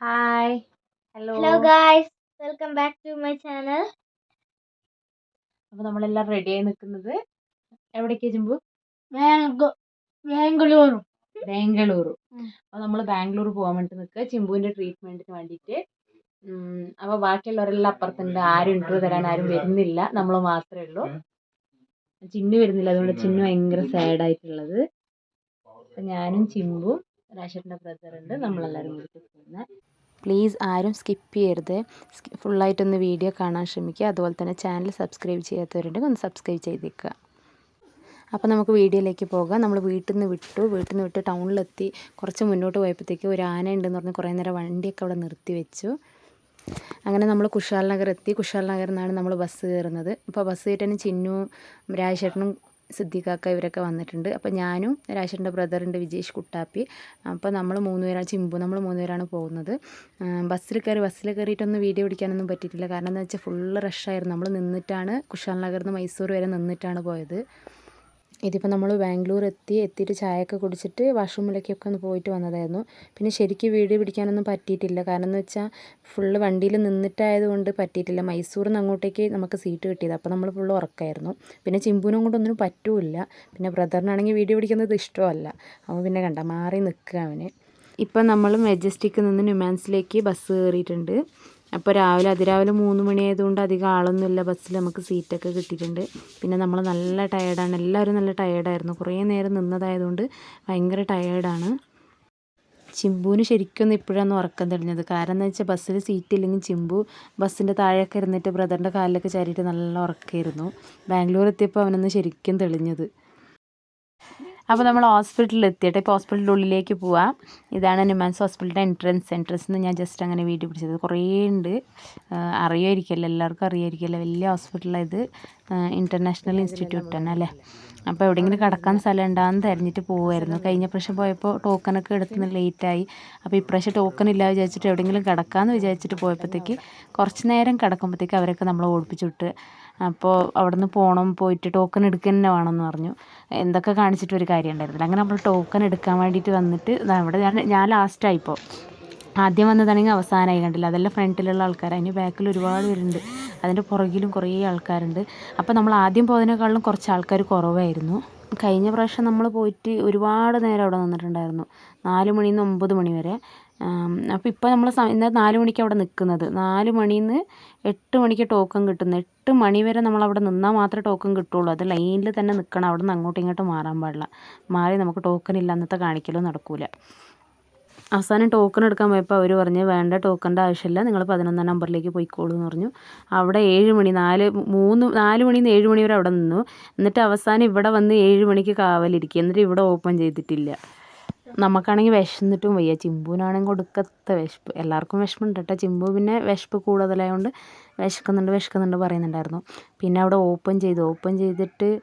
Hi hello hello guys welcome back to my channel അപ്പോൾ നമ്മളെല്ലാം ready ആയി നിൽക്കുന്നത്. എവിടേക്ക് ചിമ്പു ബാംഗ്ലൂർ ബാംഗ്ലൂർ. അപ്പോൾ നമ്മൾ ബാംഗ്ലൂർ പോകാൻ വേണ്ടി നിൽക്കുക. ചിമ്പുവിന്റെ ട്രീറ്റ്മെന്റിന് വേണ്ടിയിട്ട്. അപ്പോൾ ബാക്കിയുള്ളവരെല്ലാം അപ്പുറത്തുണ്ട്. ആരും ഇന്റർവ്യൂ തരാൻ ആരും വരുന്നില്ല. നമ്മൾ മാത്രമേ ഉള്ളൂ. ചിന്നു വരുന്നില്ല. അതുകൊണ്ട് ചിന്നു ഭയങ്കര സാഡ് ആയിട്ടുള്ളത്. അപ്പം ഞാനും ചിമ്പും രാശേട്ടന്റെ ബ്രദർ ഉണ്ട്. നമ്മളെല്ലാവരും കൂടി പോകുന്നത് പ്ലീസ് ആരും സ്കിപ്പ് ചെയ്യരുത്. ഫുള്ളായിട്ടൊന്ന് വീഡിയോ കാണാൻ ശ്രമിക്കുക. അതുപോലെ തന്നെ ചാനൽ സബ്സ്ക്രൈബ് ചെയ്യാത്തവരുണ്ടെങ്കിൽ ഒന്ന് സബ്സ്ക്രൈബ് ചെയ്തേക്കുക. അപ്പോൾ നമുക്ക് വീഡിയോയിലേക്ക് പോകാം. നമ്മൾ വീട്ടിൽ നിന്ന് വിട്ടു. വീട്ടിൽ നിന്ന് വിട്ട് ടൗണിലെത്തി. കുറച്ച് മുന്നോട്ട് പോയപ്പോഴത്തേക്ക് ഒരു ആന ഉണ്ടെന്ന് പറഞ്ഞ് കുറേ നേരം വണ്ടിയൊക്കെ അവിടെ നിർത്തി വെച്ചു. അങ്ങനെ നമ്മൾ കുശാൽ നഗർ എത്തി. കുശാൽ നഗറിൽ നിന്നാണ് നമ്മൾ ബസ് കയറുന്നത്. അപ്പോൾ ബസ് കയറ്റാൻ ചിന്നു രാജേട്ടനും സിദ്ദിഖാക്ക ഇവരൊക്കെ വന്നിട്ടുണ്ട്. അപ്പോൾ ഞാനും രാജേട്ടന്റെ ബ്രദറുണ്ട് വിജേഷ് കുട്ടാപ്പി. അപ്പോൾ നമ്മൾ മൂന്ന് പേരാണ് ചിമ്പു നമ്മൾ മൂന്ന് പേരാണ് പോകുന്നത് ബസ്സിൽ കയറി ബസ്സിൽ കയറിയിട്ടൊന്നും വീഡിയോ പിടിക്കാനൊന്നും പറ്റിയിട്ടില്ല. കാരണം എന്താ വെച്ചാൽ ഫുള്ള് റഷായിരുന്നു നമ്മൾ നിന്നിട്ടാണ് കുശാൽ നഗറിൽ നിന്ന് മൈസൂർ വരെ നിന്നിട്ടാണ് പോയത്. ഇതിപ്പോൾ നമ്മൾ ബാംഗ്ലൂർ എത്തി എത്തിയിട്ട് ചായയൊക്കെ കുടിച്ചിട്ട് വാഷ്റൂമിലേക്കൊക്കെ ഒന്ന് പോയിട്ട് വന്നതായിരുന്നു. പിന്നെ ശരിക്കും വീഡിയോ പിടിക്കാനൊന്നും പറ്റിയിട്ടില്ല. കാരണം എന്ന് വെച്ചാൽ ഫുള്ള് വണ്ടിയിൽ നിന്നിട്ടായതുകൊണ്ട് പറ്റിയിട്ടില്ല. മൈസൂരിൽ നിന്ന് അങ്ങോട്ടേക്ക് നമുക്ക് സീറ്റ് കിട്ടിയത്. അപ്പോൾ നമ്മൾ ഫുള്ള് ഉറക്കായിരുന്നു. പിന്നെ ചിമ്പുവിനും കൊണ്ടൊന്നിനും പറ്റൂല്ല. പിന്നെ ബ്രദറിനാണെങ്കിൽ വീഡിയോ പിടിക്കുന്നത് ഇഷ്ടമല്ല. അവൻ പിന്നെ കണ്ട മാറി നിൽക്കുക അവന്. ഇപ്പം നമ്മൾ മെജസ്റ്റിക്ക് നിന്ന് ന്യൂമാൻസിലേക്ക് ബസ് കയറിയിട്ടുണ്ട് അപ്പോൾ രാവിലെ അതിരാവിലെ മൂന്ന് മണിയായതുകൊണ്ട് അധികം ആളൊന്നുമില്ല. ബസ്സിൽ നമുക്ക് സീറ്റൊക്കെ കിട്ടിയിട്ടുണ്ട്. പിന്നെ നമ്മൾ നല്ല ടയേർഡാണ് എല്ലാവരും നല്ല ടയേർഡായിരുന്നു കുറേ നേരം നിന്നതായതുകൊണ്ട് ഭയങ്കര ടയേർഡാണ് ചിമ്പുവിന് ശരിക്കൊന്നും ഇപ്പോഴാണ് ഉറക്കം തെളിഞ്ഞത്. കാരണം എന്താ വെച്ചാൽ ബസ്സിൽ സീറ്റ് ഇല്ലെങ്കിൽ ചിമ്പു ബസ്സിന്റെ താഴെയൊക്കെ ഇരുന്നിട്ട് ബ്രദറിന്റെ കാലിലൊക്കെ ചാരിയിട്ട് നല്ല ഉറക്കമായിരുന്നു. ബാംഗ്ലൂർ എത്തിയപ്പോൾ അവനൊന്ന് ശരിക്കും തെളിഞ്ഞത്. അപ്പോൾ നമ്മൾ ഹോസ്പിറ്റലിൽ എത്തിയിട്ട് ഇപ്പോൾ ഹോസ്പിറ്റലിന്റെ ഉള്ളിലേക്ക് പോവാം. ഇതാണ് ന്യൂമാൻസ് ഹോസ്പിറ്റലിന്റെ എൻട്രൻസ് എൻട്രൻസ് എന്ന് ഞാൻ ജസ്റ്റ് അങ്ങനെ വീഡിയോ പിടിച്ചത്. കുറേ ഉണ്ട്. അറിയായിരിക്കുമല്ലോ എല്ലാവർക്കും അറിയായിരിക്കുമല്ലോ വലിയ ഹോസ്പിറ്റലാണ് ഇത്. ഇന്റർനാഷണൽ ഇൻസ്റ്റിറ്റ്യൂട്ട് തന്നെ അല്ലേ? അപ്പോൾ എവിടെയെങ്കിലും കിടക്കാൻ സ്ഥലം ഉണ്ടാകുന്ന തിരഞ്ഞിട്ട് പോകുമായിരുന്നു കഴിഞ്ഞ പ്രാവശ്യം പോയപ്പോൾ ടോക്കണൊക്കെ എടുത്തുനിന്ന് ലേറ്റായി അപ്പോൾ ഇപ്രാവശ്യം ടോക്കൺ ഇല്ല വിചാരിച്ചിട്ട് എവിടെയെങ്കിലും കിടക്കാമെന്ന് വിചാരിച്ചിട്ട് പോയപ്പോഴത്തേക്ക് കുറച്ച് നേരം കിടക്കുമ്പോഴത്തേക്ക് അവരൊക്കെ നമ്മളെ ഓടിപ്പിച്ചു വിട്ട്. അപ്പോൾ അവിടെ നിന്ന് പോകണം പോയിട്ട് ടോക്കൺ എടുക്കുക തന്നെ വേണമെന്ന് പറഞ്ഞു. എന്തൊക്കെ കാണിച്ചിട്ട് ഒരു കാര്യം ഉണ്ടായിരുന്നില്ല. അങ്ങനെ നമ്മൾ ടോക്കൺ എടുക്കാൻ വേണ്ടിയിട്ട് വന്നിട്ട് അവിടെ ഞാൻ ഞാൻ ലാസ്റ്റായിപ്പോൾ ആദ്യം വന്നതാണെങ്കിൽ അവസാനമായി കണ്ടില്ല. അതെല്ലാം ഫ്രണ്ടിലുള്ള ആൾക്കാർ അതിന് ബാക്കിൽ ഒരുപാട് പേരുണ്ട്. അതിന്റെ പുറകിലും കുറേ ആൾക്കാരുണ്ട്. അപ്പോൾ നമ്മൾ ആദ്യം പോയതിനേക്കാളും കുറച്ച് ആൾക്കാർ കുറവായിരുന്നു. കഴിഞ്ഞ പ്രാവശ്യം നമ്മൾ പോയിട്ട് ഒരുപാട് നേരം അവിടെ നിന്നിട്ടുണ്ടായിരുന്നു. നാല് മണിയിൽ നിന്ന് ഒമ്പത് മണി വരെ. അപ്പോൾ ഇപ്പോൾ നമ്മൾ ഇന്ന് നാല് മണിക്ക് അവിടെ നിൽക്കുന്നത് നാല് മണിയിൽ നിന്ന് എട്ട് മണിക്ക് ടോക്കൺ കിട്ടുന്നത് എട്ട് മണി വരെ നമ്മൾ അവിടെ നിന്നാൽ മാത്രമേ ടോക്കൺ കിട്ടുള്ളൂ. അത് ലൈനിൽ തന്നെ നിൽക്കണം അവിടെ നിന്ന് അങ്ങോട്ടും ഇങ്ങോട്ടും മാറാൻ പാടില്ല. മാറി നമുക്ക് ടോക്കൺ ഇല്ല. അന്നത്തെ കാണിക്കലും നടക്കില്ല അവസാനം ടോക്കൺ എടുക്കാൻ പോയപ്പോൾ അവർ പറഞ്ഞു വേണ്ട ടോക്കണിന്റെ ആവശ്യമില്ല നിങ്ങൾ പതിനൊന്നാം നമ്പറിലേക്ക് പോയിക്കോളൂ എന്ന് പറഞ്ഞു. അവിടെ ഏഴ് മണി നാല് മൂന്ന് നാല് മണിന്ന് ഏഴ് മണി വരെ അവിടെ നിന്നു. എന്നിട്ട് അവസാനം ഇവിടെ വന്ന് ഏഴ് മണിക്ക് കാവലിരിക്കുക. എന്നിട്ട് ഇവിടെ ഓപ്പൺ ചെയ്തിട്ടില്ല. നമുക്കാണെങ്കിൽ വിശന്നിട്ടും വയ്യ. ചിമ്പുവിനാണെങ്കിൽ കൊടുക്കത്ത വിശപ്പ്. എല്ലാവർക്കും വിഷമമുണ്ട് കേട്ടോ. ചിമ്പു പിന്നെ വിശപ്പ് കൂടുതലായതുകൊണ്ട് വിശക്കുന്നുണ്ട് വിശക്കുന്നുണ്ട് പറയുന്നുണ്ടായിരുന്നു. പിന്നെ അവിടെ ഓപ്പൺ ചെയ്തു. ഓപ്പൺ ചെയ്തിട്ട്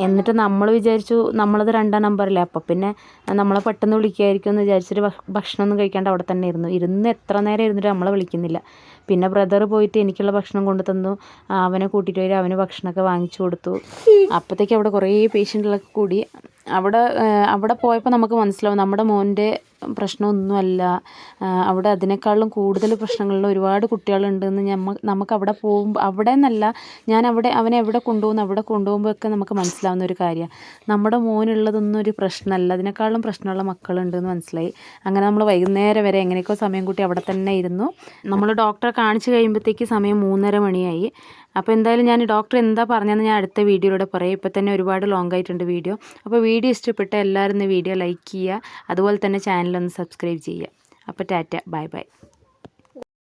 എന്നിട്ട് നമ്മൾ വിചാരിച്ചു നമ്മളത് രണ്ടാം നമ്പറല്ലേ. അപ്പോൾ പിന്നെ നമ്മളെ പെട്ടെന്ന് വിളിക്കുമായിരിക്കും എന്ന് വിചാരിച്ചിട്ട് ഭക്ഷണമൊന്നും കഴിക്കാണ്ട് അവിടെ തന്നെ ഇരുന്നു. ഇരുന്ന് എത്ര നേരം ഇരുന്നിട്ട് നമ്മളെ വിളിക്കുന്നില്ല. പിന്നെ ബ്രദർ പോയിട്ട് എനിക്കുള്ള ഭക്ഷണം കൊണ്ടു തന്നു. അവനെ കൂട്ടിയിട്ട് വരും. അവന് ഭക്ഷണമൊക്കെ വാങ്ങിച്ചു കൊടുത്തു. അപ്പോഴത്തേക്ക് അവിടെ കുറേ പേഷ്യന്റുകളൊക്കെ കൂടി. അവിടെ അവിടെ പോയപ്പോൾ നമുക്ക് മനസ്സിലാവും നമ്മുടെ മോന്റെ പ്രശ്നമൊന്നുമല്ല. അവിടെ അതിനേക്കാളും കൂടുതൽ പ്രശ്നങ്ങളുള്ള ഒരുപാട് കുട്ടികളുണ്ടെന്ന് ഞമ്മ നമുക്ക് അവിടെ പോകുമ്പോൾ അവിടെ ഞാൻ അവിടെ അവനെ എവിടെ കൊണ്ടുപോകുന്നു അവിടെ കൊണ്ടുപോകുമ്പോഴൊക്കെ നമുക്ക് മനസ്സിലാവുന്ന ഒരു കാര്യമാണ് നമ്മുടെ മോനുള്ളതൊന്നും ഒരു പ്രശ്നമല്ല. അതിനേക്കാളും പ്രശ്നമുള്ള മക്കളുണ്ടെന്ന് മനസ്സിലായി. അങ്ങനെ നമ്മൾ വൈകുന്നേരം വരെ എങ്ങനെയൊക്കെ സമയം കൂട്ടി അവിടെ തന്നെ ഇരുന്നു. നമ്മൾ ഡോക്ടറെ കാണിച്ചു കഴിയുമ്പോഴത്തേക്ക് സമയം മൂന്നര മണിയായി. അപ്പോൾ എന്തായാലും ഞാൻ ഡോക്ടർ എന്താ പറഞ്ഞതെന്ന് ഞാൻ അടുത്ത വീഡിയോയിലൂടെ പറയാം. ഇപ്പോൾ തന്നെ ഒരുപാട് ലോങ് ആയിട്ടുണ്ട് വീഡിയോ. അപ്പോൾ വീഡിയോ ഇഷ്ടപ്പെട്ട എല്ലാവരും വീഡിയോ ലൈക്ക് ചെയ്യുക. അതുപോലെ തന്നെ ചാനലൊന്ന് സബ്സ്ക്രൈബ് ചെയ്യുക. അപ്പോൾ ടാറ്റ ബൈ ബൈ.